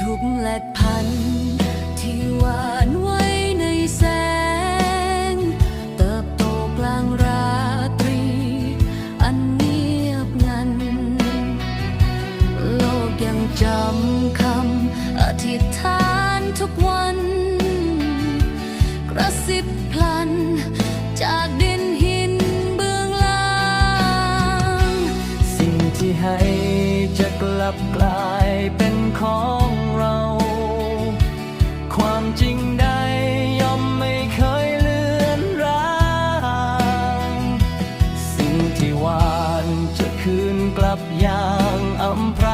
ทุบแหลกพันที่หวานไว้ในแสง เติบโตกลางราตรี อันเงียบงัน โลกยังจำคำอธิษฐานทุกวัน กระซิบพลันจากดินหินเบื้องล่าง สิ่งที่ให้จะกลับกลายเป็นของ ความจริงใดย่อมไม่เคยเลือนรางสิ่งที่วานจะคืนกลับอย่างอำพรา